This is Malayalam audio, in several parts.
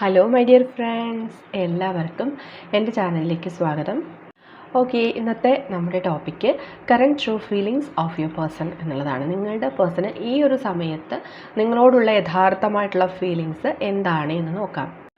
ഹലോ മൈ ഡിയർ ഫ്രണ്ട്സ് എല്ലാവർക്കും എന്റെ ചാനലിലേക്ക് സ്വാഗതം. ഓക്കെ ഇന്നത്തെ നമ്മുടെ topic current true feelings of your person എന്നുള്ളതാണ്. നിങ്ങളുടെ പേഴ്സണ് ഈ ഒരു സമയത്ത് നിങ്ങളോടുള്ള യഥാർത്ഥമായിട്ടുള്ള ഫീലിങ്സ് എന്താണ് എന്ന് നോക്കാം.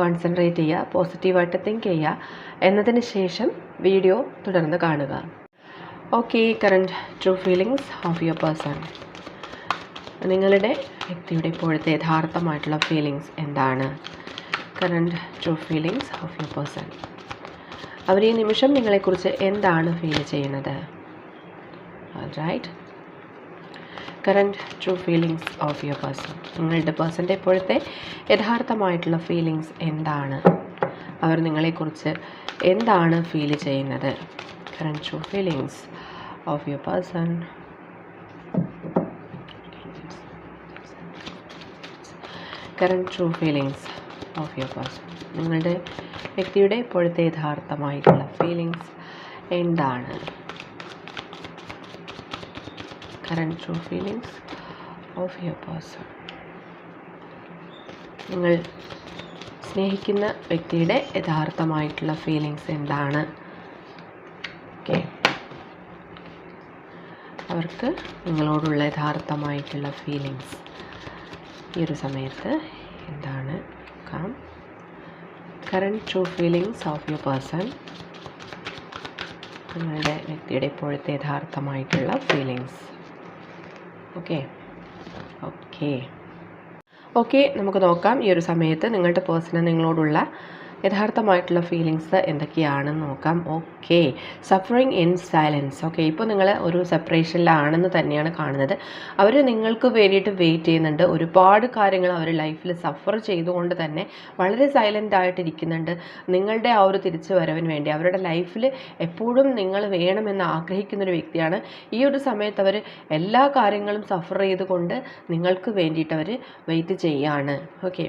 കോൺസെൻട്രേറ്റ് ചെയ്യുക പോസിറ്റീവായിട്ട് തിങ്ക് ചെയ്യുക. എന്നതിന് ശേഷം വീഡിയോ തുടർന്ന് കാണുക. Okay current true feelings of your person നിങ്ങളുടെ വ്യക്തിയുടെ ഇപ്പോഴത്തെ യഥാർത്ഥമായിട്ടുള്ള ഫീലിങ്സ് എന്താണ്? Current true feelings of your person അവർ ഈ നിമിഷം നിങ്ങളെക്കുറിച്ച് എന്താണ് ഫീൽ ചെയ്യുന്നത്? Right current true feelings of your person നിങ്ങളുടെ പേഴ്സന്റെ ഇപ്പോഴത്തെ യഥാർത്ഥമായിട്ടുള്ള ഫീലിങ്സ് എന്താണ്? അവർ നിങ്ങളെക്കുറിച്ച് എന്താണ് ഫീൽ ചെയ്യുന്നത്? Current true feelings of your person current true feelings of your person നിങ്ങളുടെ വ്യക്തിയുടെ ഇപ്പോഴത്തെ യഥാർത്ഥമായിട്ടുള്ള ഫീലിങ്സ് എന്താണ്? Current true feelings of your person നിങ്ങൾ സ്നേഹിക്കുന്ന വ്യക്തിയുടെ യഥാർത്ഥമായിട്ടുള്ള ഫീലിങ്സ് എന്താണ്? ഓക്കെ അവർക്ക് നിങ്ങളോടുള്ള യഥാർത്ഥമായിട്ടുള്ള ഫീലിങ്സ് ഈ ഒരു സമയത്ത് എന്താണ്? Calm current true feelings of your person നിങ്ങളുടെ വ്യക്തിയുടെ ഇപ്പോഴത്തെ യഥാർത്ഥമായിട്ടുള്ള ഫീലിങ്സ് ഓക്കെ ഓക്കെ ഓക്കെ നമുക്ക് നോക്കാം. ഈ ഒരു സമയത്ത് നിങ്ങളുടെ പേഴ്സണൽ നിങ്ങളോടുള്ള യഥാർത്ഥമായിട്ടുള്ള ഫീലിങ്സ് എന്തൊക്കെയാണെന്ന് നോക്കാം. Okay suffering in silence okay ഇപ്പോൾ നിങ്ങൾ ഒരു സെപ്പറേഷനിലാണെന്ന് തന്നെയാണ് കാണുന്നത്. അവർ നിങ്ങൾക്ക് വേണ്ടിയിട്ട് വെയിറ്റ് ചെയ്യുന്നുണ്ട്. ഒരുപാട് കാര്യങ്ങൾ അവർ ലൈഫിൽ സഫർ ചെയ്തുകൊണ്ട് തന്നെ വളരെ സൈലന്റ് ആയിട്ടിരിക്കുന്നുണ്ട്. നിങ്ങളുടെ ആ ഒരു തിരിച്ചു വരവിന് വേണ്ടി അവരുടെ ലൈഫിൽ എപ്പോഴും നിങ്ങൾ വേണമെന്ന് ആഗ്രഹിക്കുന്ന ഒരു വ്യക്തിയാണ്. ഈ ഒരു സമയത്ത് അവർ എല്ലാ കാര്യങ്ങളും സഫർ ചെയ്തുകൊണ്ട് നിങ്ങൾക്ക് വേണ്ടിയിട്ട് അവർ വെയിറ്റ് ചെയ്യാണ്. Okay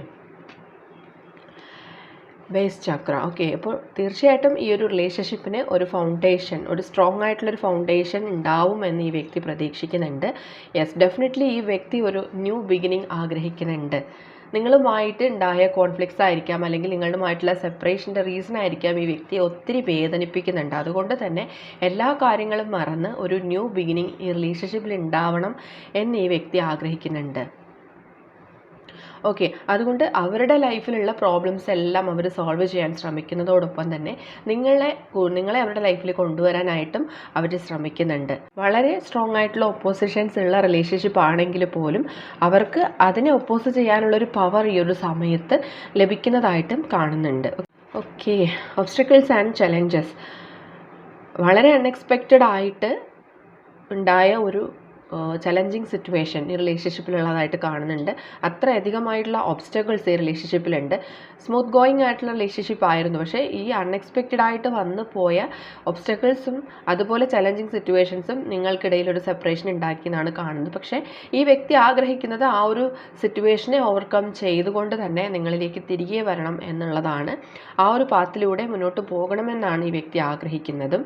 base chakra. ഓക്കെ അപ്പോൾ തീർച്ചയായിട്ടും ഈ ഒരു റിലേഷൻഷിപ്പിന് ഒരു ഫൗണ്ടേഷൻ ഒരു സ്ട്രോങ് ആയിട്ടുള്ളൊരു ഫൗണ്ടേഷൻ ഉണ്ടാവും എന്ന് ഈ വ്യക്തി പ്രതീക്ഷിക്കുന്നുണ്ട്. യെസ് ഡെഫിനറ്റ്ലി ഈ വ്യക്തി ഒരു ന്യൂ ബിഗിനിങ് ആഗ്രഹിക്കുന്നുണ്ട്. നിങ്ങളുമായിട്ട് ഉണ്ടായ കോൺഫ്ലിക്ട്സ് ആയിരിക്കാം അല്ലെങ്കിൽ നിങ്ങളുമായിട്ടുള്ള സെപ്പറേഷന്റെ റീസൺ ആയിരിക്കാം ഈ വ്യക്തിയെ ഒത്തിരി വേദനിപ്പിക്കുന്നുണ്ട്. അതുകൊണ്ട് തന്നെ എല്ലാ കാര്യങ്ങളും മറന്ന് ഒരു ന്യൂ ബിഗിനിങ് ഈ റിലേഷൻഷിപ്പിൽ ഉണ്ടാവണം എന്ന് ഈ വ്യക്തി ആഗ്രഹിക്കുന്നുണ്ട്. ഓക്കെ അതുകൊണ്ട് അവരുടെ ലൈഫിലുള്ള പ്രോബ്ലംസ് എല്ലാം അവർ സോൾവ് ചെയ്യാൻ ശ്രമിക്കുന്നതോടൊപ്പം തന്നെ നിങ്ങളെ നിങ്ങളെ അവരുടെ ലൈഫിൽ കൊണ്ടുവരാനായിട്ടും അവർ ശ്രമിക്കുന്നുണ്ട്. വളരെ സ്ട്രോങ് ആയിട്ടുള്ള ഒപ്പോസിഷൻസ് ഉള്ള റിലേഷൻഷിപ്പ് ആണെങ്കിൽ പോലും അവർക്ക് അതിനെ ഒപ്പോസ് ചെയ്യാനുള്ളൊരു പവർ ഈ ഒരു സമയത്ത് ലഭിക്കുന്നതായിട്ടും കാണുന്നുണ്ട്. ഓക്കെ ഒബ്സ്റ്റക്കിൾസ് ആൻഡ് ചലഞ്ചസ് വളരെ അൺഎക്സ്പെക്റ്റഡ് ആയിട്ട് ഉണ്ടായ ഒരു ചലഞ്ചിങ് സിറ്റുവേഷൻ ഈ റിലേഷൻഷിപ്പിലുള്ളതായിട്ട് കാണുന്നുണ്ട്. അത്ര അധികമായിട്ടുള്ള ഒബ്സ്റ്റക്കിൾസ് ഈ റിലേഷൻഷിപ്പിലുണ്ട് സ്മൂത്ത് ഗോയിങ് ആയിട്ടുള്ള റിലേഷൻഷിപ്പ് ആയിരുന്നു. പക്ഷേ ഈ അൺഎക്സ്പെക്റ്റഡ് ആയിട്ട് വന്നു പോയ ഒബ്സ്റ്റക്കിൾസും അതുപോലെ ചലഞ്ചിങ് സിറ്റുവേഷൻസും നിങ്ങൾക്കിടയിൽ ഒരു സെപ്പറേഷൻ ഉണ്ടാക്കിയെന്നാണ് കാണുന്നത്. പക്ഷേ ഈ വ്യക്തി ആഗ്രഹിക്കുന്നത് ആ ഒരു സിറ്റുവേഷനെ ഓവർകം ചെയ്തുകൊണ്ട് തന്നെ നിങ്ങളിലേക്ക് തിരികെ വരണം എന്നുള്ളതാണ്. ആ ഒരു പാത്തിലൂടെ മുന്നോട്ട് പോകണമെന്നാണ് ഈ വ്യക്തി ആഗ്രഹിക്കുന്നതും.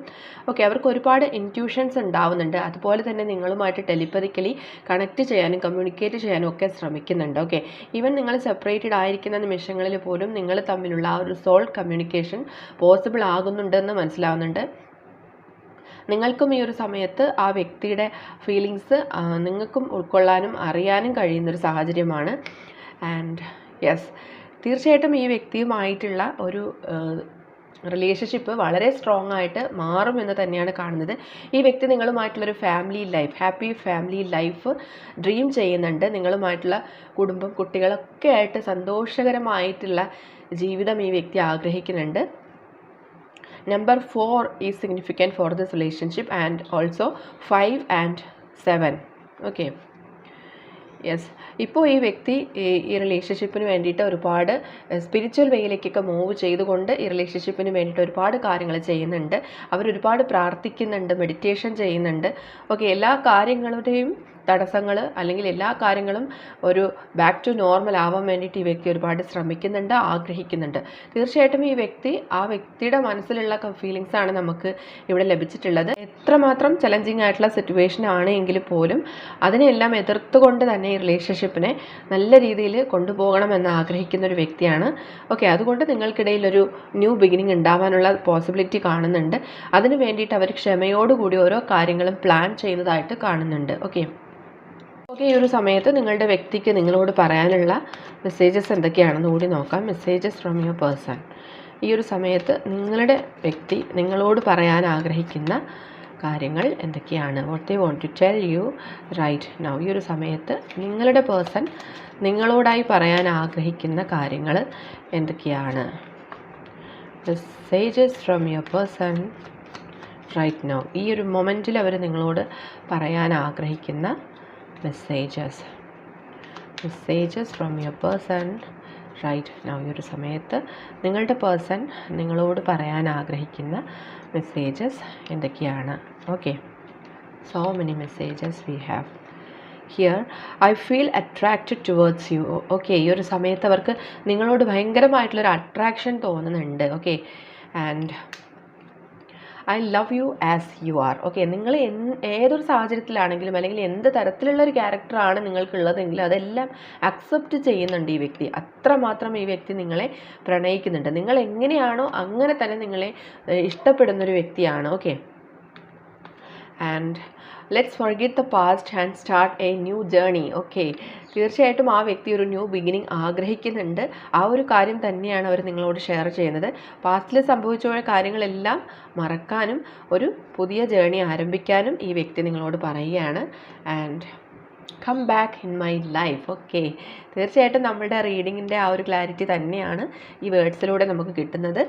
ഓക്കെ അവർക്ക് ഒരുപാട് ഇന്റ്യൂഷൻസ് ഉണ്ടാവുന്നുണ്ട്. അതുപോലെ തന്നെ നിങ്ങളുമായിട്ട് ടെലിപ്പതിക്കലി കണക്ട് ചെയ്യാനും കമ്മ്യൂണിക്കേറ്റ് ചെയ്യാനും ഒക്കെ ശ്രമിക്കുന്നുണ്ട്. ഓക്കെ. ഈവൻ നിങ്ങൾ സെപ്പറേറ്റഡ് ആയിരിക്കുന്ന നിമിഷങ്ങളിൽ പോലും നിങ്ങൾ തമ്മിലുള്ള ആ ഒരു സോൾ കമ്മ്യൂണിക്കേഷൻ പോസിബിൾ ആകുന്നുണ്ടെന്ന് മനസ്സിലാവുന്നുണ്ട്. നിങ്ങൾക്കും ഈ ഒരു സമയത്ത് ആ വ്യക്തിയുടെ ഫീലിങ്സ് നിങ്ങൾക്കും ഉൾക്കൊള്ളാനും അറിയാനും കഴിയുന്നൊരു സാഹചര്യമാണ്. ആൻഡ് യെസ് തീർച്ചയായിട്ടും ഈ വ്യക്തിയുമായിട്ടുള്ള ഒരു റിലേഷൻഷിപ്പ് വളരെ സ്ട്രോങ് ആയിട്ട് മാറും എന്ന് തന്നെയാണ് കാണുന്നത്. ഈ വ്യക്തി നിങ്ങളുമായിട്ടുള്ളൊരു family life happy family life dream ചെയ്യുന്നുണ്ട്. നിങ്ങളുമായിട്ടുള്ള കുടുംബം കുട്ടികളൊക്കെ ആയിട്ട് സന്തോഷകരമായിട്ടുള്ള ജീവിതം ഈ വ്യക്തി ആഗ്രഹിക്കുന്നുണ്ട്. Number four is significant for this relationship and also five and seven okay yes ഇപ്പോൾ ഈ വ്യക്തി ഈ റിലേഷൻഷിപ്പിന് വേണ്ടിയിട്ട് ഒരുപാട് സ്പിരിച്വൽ വേയിലേക്കൊക്കെ മൂവ് ചെയ്തുകൊണ്ട് ഈ റിലേഷൻഷിപ്പിന് വേണ്ടിയിട്ട് ഒരുപാട് കാര്യങ്ങൾ ചെയ്യുന്നുണ്ട്. അവരൊരുപാട് പ്രാർത്ഥിക്കുന്നുണ്ട് മെഡിറ്റേഷൻ ചെയ്യുന്നുണ്ട്. ഓക്കെ എല്ലാ കാര്യങ്ങളുടെയും തടസ്സങ്ങൾ അല്ലെങ്കിൽ എല്ലാ കാര്യങ്ങളും ഒരു ബാക്ക് ടു നോർമൽ ആവാൻ വേണ്ടിയിട്ട് ഈ വ്യക്തി ഒരുപാട് ശ്രമിക്കുന്നുണ്ട് ആഗ്രഹിക്കുന്നുണ്ട്. തീർച്ചയായിട്ടും ഈ വ്യക്തി ആ വ്യക്തിയുടെ മനസ്സിലുള്ള ഫീലിങ്സ് ആണ് നമുക്ക് ഇവിടെ ലഭിച്ചിട്ടുള്ളത്. എത്രമാത്രം ചലഞ്ചിങ് ആയിട്ടുള്ള സിറ്റുവേഷൻ ആണ് എങ്കിൽ പോലും അതിനെല്ലാം എതിർത്തുകൊണ്ട് തന്നെ ഈ റിലേഷൻഷിപ്പിനെ നല്ല രീതിയിൽ കൊണ്ടുപോകണം എന്ന് ആഗ്രഹിക്കുന്ന ഒരു വ്യക്തിയാണ്. ഓക്കെ അതുകൊണ്ട് നിങ്ങൾക്കിടയിൽ ഒരു ന്യൂ ബിഗിനിങ് ഉണ്ടാവാനുള്ള പോസിബിലിറ്റി കാണുന്നുണ്ട്. അതിന് വേണ്ടിയിട്ട് അവർ ക്ഷമയോടുകൂടി ഓരോ കാര്യങ്ങളും പ്ലാൻ ചെയ്യുന്നതായിട്ട് കാണുന്നുണ്ട്. ഓക്കെ ഓക്കെ ഈ ഒരു സമയത്ത് നിങ്ങളുടെ വ്യക്തിക്ക് നിങ്ങളോട് പറയാനുള്ള മെസ്സേജസ് എന്തൊക്കെയാണെന്ന് കൂടി നോക്കാം. മെസ്സേജസ് ഫ്രം യുവർ പേഴ്സൺ ഈ ഒരു സമയത്ത് നിങ്ങളുടെ വ്യക്തി നിങ്ങളോട് പറയാൻ ആഗ്രഹിക്കുന്ന കാര്യങ്ങൾ എന്തൊക്കെയാണ്? What they want to tell you right now ഈ ഒരു സമയത്ത് നിങ്ങളുടെ പേഴ്സൺ നിങ്ങളോടായി പറയാൻ ആഗ്രഹിക്കുന്ന കാര്യങ്ങൾ എന്തൊക്കെയാണ്? Messages from your person right now ഈ ഒരു മൊമെന്റിൽ അവർ നിങ്ങളോട് പറയാൻ ആഗ്രഹിക്കുന്ന messages messages from your person right now ഈ ഒരു സമയത്ത് നിങ്ങളുടെ പേഴ്സൺ നിങ്ങളോട് പറയാൻ ആഗ്രഹിക്കുന്ന മെസ്സേജസ് എന്തൊക്കെയാണ്? Okay so many messages we have here I feel attracted towards you okay ഈ ഒരു സമയത്ത് അവർക്ക് നിങ്ങളോട് ഭയങ്കരമായിട്ടുള്ളൊരു അട്രാക്ഷൻ തോന്നുന്നുണ്ട്. Okay and I love you as you are okay നിങ്ങൾ ഏതൊരു സാഹചര്യത്തിലാണെങ്കിലും അല്ലെങ്കിൽ എന്ത് തരത്തിലുള്ള ഒരു ക്യാരക്ടറാണ് നിങ്ങൾക്കുള്ളതെങ്കിലും അതെല്ലാം അക്സെപ്റ്റ് ചെയ്യുന്നുണ്ട് ഈ വ്യക്തി. അത്രമാത്രം ഈ വ്യക്തി നിങ്ങളെ പ്രണയിക്കുന്നുണ്ട്. നിങ്ങൾ എങ്ങനെയാണോ അങ്ങനെ തന്നെ നിങ്ങളെ ഇഷ്ടപ്പെടുന്നൊരു വ്യക്തിയാണ്. Okay and let's forget the past and start a new journey okay തീർച്ചയായിട്ടും ആ വ്യക്തി ഒരു ന്യൂ ബിഗിനിങ് ആഗ്രഹിക്കുന്നുണ്ട്. ആ ഒരു കാര്യം തന്നെയാണ് അവർ നിങ്ങളോട് ഷെയർ ചെയ്യുന്നത്. പാസ്റ്റിൽ സംഭവിച്ച കാര്യങ്ങളെല്ലാം മറക്കാനും ഒരു പുതിയ ജേണി ആരംഭിക്കാനും ഈ വ്യക്തി നിങ്ങളോട് പറയുകയാണ്. And come back in my life okay തീർച്ചയായിട്ടും നമ്മളുടെ റീഡിങ്ങിന്റെ ആ ഒരു ക്ലാരിറ്റി തന്നെയാണ് ഈ വേർഡ്സിലൂടെ നമുക്ക് കിട്ടുന്നത്.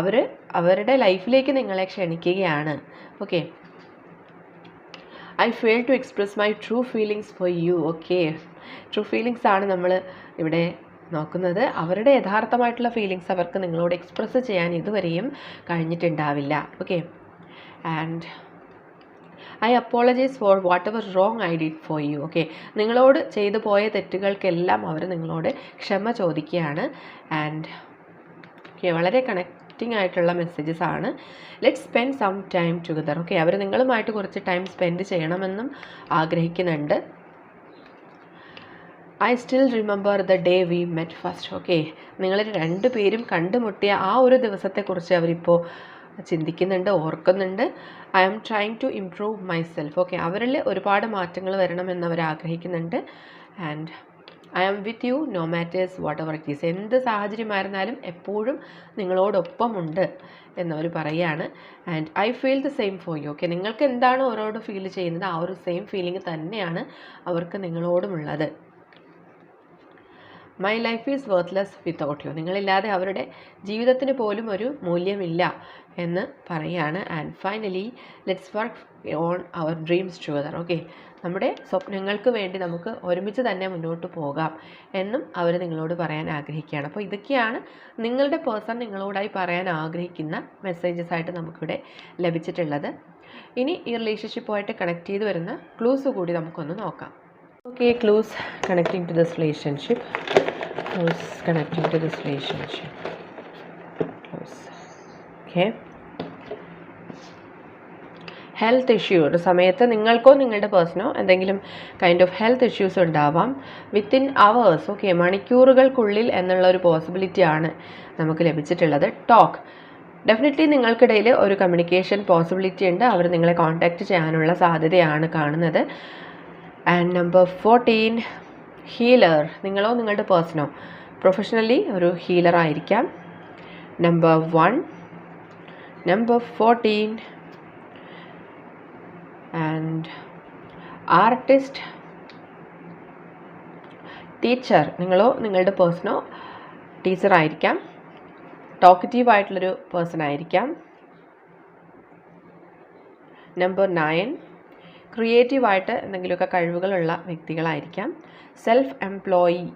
അവർ അവരുടെ ലൈഫിലേക്ക് നിങ്ങളെ ക്ഷണിക്കുകയാണ് okay I fail to express my true feelings for you okay true feelings ആണ് നമ്മൾ ഇവിടെ നോക്കുന്നത്. അവരുടെ യഥാർത്ഥമായിട്ടുള്ള ഫീലിങ്സ് അവർക്ക് നിങ്ങളോട് എക്സ്പ്രസ് ചെയ്യാൻ ഇതുവരെയും കഴിഞ്ഞിട്ടുണ്ടാവില്ല okay and I apologise for whatever wrong I did for you okay നിങ്ങളോട് ചെയ്തു പോയ തെറ്റുകൾക്കെല്ലാം അവർ നിങ്ങളോട് ക്ഷമ ചോദിക്കുകയാണ്. ആൻഡ് ഓക്കെ വളരെ കണക്റ്റിംഗ് ആയിട്ടുള്ള മെസ്സേജസ് ആണ്. Let spend some time together okay അവർ നിങ്ങളുമായിട്ട് കുറച്ച് ടൈം സ്പെൻഡ് ചെയ്യണമെന്നും ആഗ്രഹിക്കുന്നുണ്ട്. I still remember the day we met first okay നിങ്ങൾ രണ്ടുപേരും കണ്ടുമുട്ടിയ ആ ഒരു ദിവസത്തെക്കുറിച്ച് അവരിപ്പോൾ ചിന്തിക്കുന്നുണ്ട് ഓർക്കുന്നുണ്ട്. I am trying to improve my self okay അവരിൽ ഒരുപാട് മാറ്റങ്ങൾ വരണമെന്ന് അവർ ആഗ്രഹിക്കുന്നുണ്ട്. And I am with you no matters whatever it is എന്ത് സാഹചര്യമായിരുന്നാലും എപ്പോഴും നിങ്ങളോടൊപ്പമുണ്ട് എന്നവർ പറയുകയാണ് and I feel the same for you okay നിങ്ങൾക്ക് എന്താണ് ഓരോട് ഫീൽ ചെയ്യുന്നത്? ആ ഒരു സെയിം ഫീലിംഗ് തന്നെയാണ് അവർക്ക് നിങ്ങളോടുമുള്ളത്. My life is worthless without you നിങ്ങളില്ലാതെ അവരുടെ ജീവിതത്തിന് പോലും ഒരു മൂല്യമില്ല എന്ന് പറയുകയാണ് and finally let's work on our dreams together okay നമ്മുടെ സ്വപ്നങ്ങൾക്ക് വേണ്ടി നമുക്ക് ഒരുമിച്ച് തന്നെ മുന്നോട്ട് പോകാം എന്നും അവർ നിങ്ങളോട് പറയാൻ ആഗ്രഹിക്കുകയാണ്. അപ്പോൾ ഇതൊക്കെയാണ് നിങ്ങളുടെ പേഴ്സൺ നിങ്ങളോടായി പറയാൻ ആഗ്രഹിക്കുന്ന മെസ്സേജസ് ആയിട്ട് നമുക്കിവിടെ ലഭിച്ചിട്ടുള്ളത്. ഇനി ഈ റിലേഷൻഷിപ്പുമായിട്ട് കണക്ട് ചെയ്ത് വരുന്ന ക്ലൂസ് കൂടി നമുക്കൊന്ന് നോക്കാം. Okay clues connecting to this relationship clues connecting to this relationship clues Okay. Health issue ഒരു സമയത്ത് നിങ്ങൾക്കോ നിങ്ങളുടെ പേഴ്സണോ എന്തെങ്കിലും കൈൻഡ് ഓഫ് ഹെൽത്ത് ഇഷ്യൂസ് ഉണ്ടാവാം. വിത്തിൻ അവേഴ്സ് ഓക്കെ മണിക്കൂറുകൾക്കുള്ളിൽ എന്നുള്ള ഒരു പോസിബിലിറ്റി ആണ് നമുക്ക് ലഭിച്ചിട്ടുള്ളത്. ടോക്ക് ഡെഫിനറ്റ്ലി നിങ്ങൾക്കിടയിൽ ഒരു കമ്മ്യൂണിക്കേഷൻ പോസിബിലിറ്റി ഉണ്ട്. അവർ നിങ്ങളെ കോൺടാക്റ്റ് ചെയ്യാനുള്ള സാധ്യതയാണ് കാണുന്നത്. ആൻഡ് നമ്പർ ഫോർട്ടീൻ ഹീലർ നിങ്ങളോ നിങ്ങളുടെ പേഴ്സണോ പ്രൊഫഷണലി ഒരു ഹീലർ ആയിരിക്കാം. Number one number fourteen and artist teacher നിങ്ങളോ നിങ്ങളുടെ പേഴ്സണോ ടീച്ചർ ആയിരിക്കാം. ടോക്കറ്റീവ് ആയിട്ടുള്ളൊരു പേഴ്സൺ ആയിരിക്കാം. നമ്പർ നയൻ ക്രിയേറ്റീവായിട്ട് എന്തെങ്കിലുമൊക്കെ കഴിവുകളുള്ള വ്യക്തികളായിരിക്കാം. സെൽഫ് എംപ്ലോയി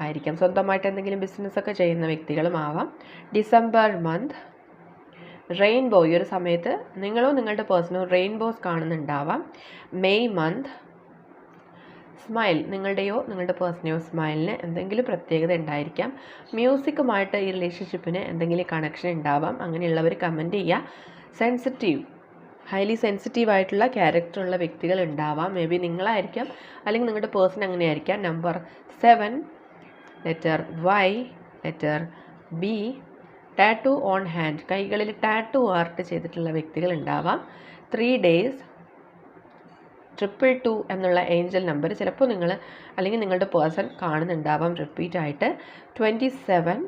ആയിരിക്കാം. സ്വന്തമായിട്ട് എന്തെങ്കിലും ബിസിനസ്സൊക്കെ ചെയ്യുന്ന വ്യക്തികളും ആവാം ഡിസംബർ മന്ത് റെയിൻബോ ഈ ഒരു സമയത്ത് നിങ്ങളോ നിങ്ങളുടെ പേഴ്സണോ റെയിൻബോസ് കാണുന്നുണ്ടാവാം. മെയ് മന്ത് സ്മൈൽ നിങ്ങളുടെയോ നിങ്ങളുടെ പേഴ്സണെയോ സ്മൈലിന് എന്തെങ്കിലും പ്രത്യേകത ഉണ്ടായിരിക്കാം. മ്യൂസിക്കുമായിട്ട് ഈ റിലേഷൻഷിപ്പിന് എന്തെങ്കിലും കണക്ഷൻ ഉണ്ടാവാം. അങ്ങനെയുള്ളവർ കമന്റ് ചെയ്യുക. സെൻസിറ്റീവ് ഹൈലി സെൻസിറ്റീവ് ആയിട്ടുള്ള ക്യാരക്ടറുള്ള വ്യക്തികൾ ഉണ്ടാവാം. മേ ബി നിങ്ങളായിരിക്കാം. അല്ലെങ്കിൽ നിങ്ങളുടെ person അങ്ങനെയായിരിക്കാം. Number seven letter Y letter B tattoo on hand കൈകളിൽ ടാറ്റു ആർട്ട് ചെയ്തിട്ടുള്ള വ്യക്തികൾ ഉണ്ടാവാം ത്രീ ഡേയ്സ് ട്രിപ്പിൾ ടു എന്നുള്ള ഏഞ്ചൽ നമ്പർ ചിലപ്പോൾ നിങ്ങൾ അല്ലെങ്കിൽ നിങ്ങളുടെ പേഴ്സൺ കാണുന്നുണ്ടാവാം റിപ്പീറ്റ് ആയിട്ട്. Twenty seven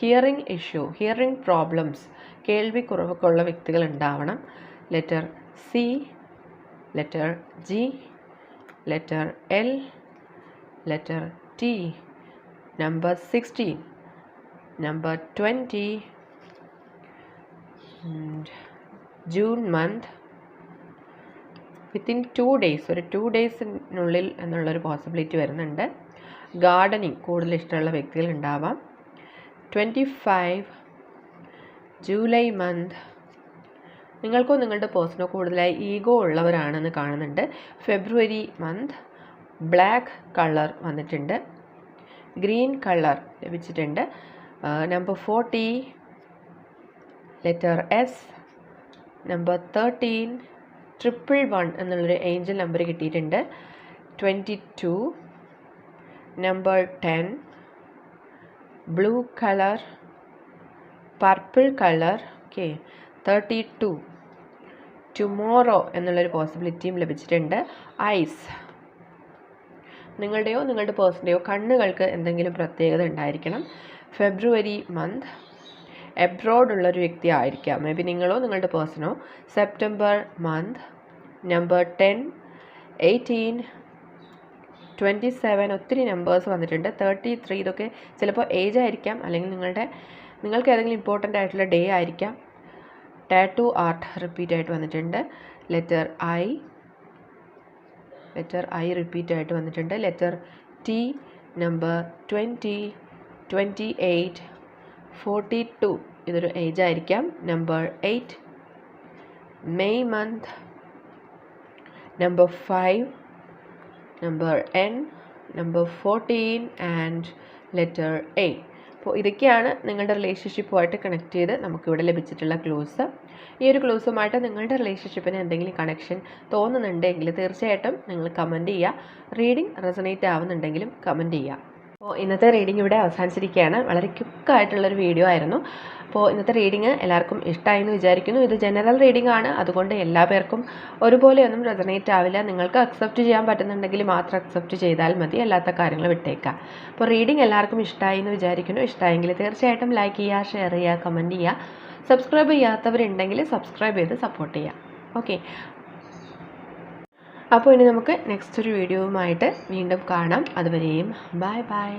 hearing issue hearing problems കേൾവി കുറവൊക്കെ ഉള്ള വ്യക്തികൾ ഉണ്ടാവണം letter C letter G letter L letter T number sixteen number twenty June month within two days ഒരു ടു ഡേയ്സിനുള്ളിൽ എന്നുള്ളൊരു പോസിബിലിറ്റി വരുന്നുണ്ട്. ഗാർഡനിങ് കൂടുതൽ ഇഷ്ടമുള്ള വ്യക്തികൾ ഉണ്ടാവാം. ട്വന്റി ഫൈവ് ജൂലൈ മന്ത് നിങ്ങൾക്കോ നിങ്ങളുടെ പേഴ്സണോ കൂടുതലായി ഈഗോ ഉള്ളവരാണെന്ന് കാണുന്നുണ്ട്. ഫെബ്രുവരി മന്ത് ബ്ലാക്ക് കളർ വന്നിട്ടുണ്ട്. ഗ്രീൻ കളർ ലഭിച്ചിട്ടുണ്ട്. Number forty letter S number thirteen triple one എന്നുള്ളൊരു ഏഞ്ചൽ നമ്പർ കിട്ടിയിട്ടുണ്ട്. Twenty two number ten blue colour purple colour okay thirty two tomorrow എന്നുള്ളൊരു പോസിബിലിറ്റിയും ലഭിച്ചിട്ടുണ്ട്. ഐസ് നിങ്ങളുടെയോ നിങ്ങളുടെ പേഴ്സന്റെയോ കണ്ണുകൾക്ക് എന്തെങ്കിലും പ്രത്യേകത ഉണ്ടായിരിക്കണം. ഫെബ്രുവരി മന്ത് എബ്രോഡ് ഉള്ളൊരു വ്യക്തി ആയിരിക്കാം മേ ബി നിങ്ങളോ നിങ്ങളുടെ പേഴ്സണോ September month number ten eighteen twenty seven ഒത്തിരി നമ്പേഴ്സ് വന്നിട്ടുണ്ട്. തേർട്ടി ത്രീ ഇതൊക്കെ ചിലപ്പോൾ ഏജ് ആയിരിക്കാം. അല്ലെങ്കിൽ നിങ്ങളുടെ നിങ്ങൾക്ക് ഏതെങ്കിലും ഇമ്പോർട്ടന്റ് ആയിട്ടുള്ള ഡേ ആയിരിക്കാം. ടാറ്റു ആർട്ട് റിപ്പീറ്റ് ആയിട്ട് വന്നിട്ടുണ്ട്. Letter I letter I repeat ആയിട്ട് വന്നിട്ടുണ്ട്. Letter T number twenty twenty eight forty two ഇതൊരു ഏജ് ആയിരിക്കാം. Number eight May month number five number N number fourteen and letter A അപ്പോൾ ഇതൊക്കെയാണ് നിങ്ങളുടെ റിലേഷൻഷിപ്പുമായിട്ട് കണക്ട് ചെയ്ത് നമുക്കിവിടെ ലഭിച്ചിട്ടുള്ള ക്ലൂസ് ഈ ഒരു ക്ലൂസുമായിട്ട് നിങ്ങളുടെ റിലേഷൻഷിപ്പിന് എന്തെങ്കിലും കണക്ഷൻ തോന്നുന്നുണ്ടെങ്കിൽ തീർച്ചയായിട്ടും നിങ്ങൾ കമന്റ് ചെയ്യുക. റീഡിംഗ് റെസണേറ്റ് ആവുന്നുണ്ടെങ്കിലും കമന്റ് ചെയ്യുക. അപ്പോൾ ഇന്നത്തെ റീഡിംഗ് ഇവിടെ അവസാനിച്ചിരിക്കുകയാണ്. വളരെ ക്വിക്കായിട്ടുള്ളൊരു വീഡിയോ ആയിരുന്നു. അപ്പോൾ ഇന്നത്തെ റീഡിംഗ് എല്ലാവർക്കും ഇഷ്ടമായി എന്ന് വിചാരിക്കുന്നു. ഇത് ജനറൽ റീഡിംഗ് ആണ്. അതുകൊണ്ട് എല്ലാ പേർക്കും ഒരുപോലെയൊന്നും റെസനേറ്റ് ആവില്ല. നിങ്ങൾക്ക് അക്സെപ്റ്റ് ചെയ്യാൻ പറ്റുന്നുണ്ടെങ്കിൽ മാത്രം അക്സെപ്റ്റ് ചെയ്താൽ മതി. അല്ലാത്ത കാര്യങ്ങൾ വിട്ടേക്കാം. അപ്പോൾ റീഡിംഗ് എല്ലാവർക്കും ഇഷ്ടമായി എന്ന് വിചാരിക്കുന്നു. ഇഷ്ടമായെങ്കിൽ തീർച്ചയായിട്ടും ലൈക്ക് ചെയ്യുക ഷെയർ ചെയ്യുക കമന്റ് ചെയ്യുക. സബ്സ്ക്രൈബ് ചെയ്യാത്തവരുണ്ടെങ്കിൽ സബ്സ്ക്രൈബ് ചെയ്ത് സപ്പോർട്ട് ചെയ്യുക. ഓക്കെ അപ്പോൾ ഇനി നമുക്ക് നെക്സ്റ്റ് ഒരു വീഡിയോവുമായിട്ട് വീണ്ടും കാണാം. അതുവരെയും ബൈ ബൈ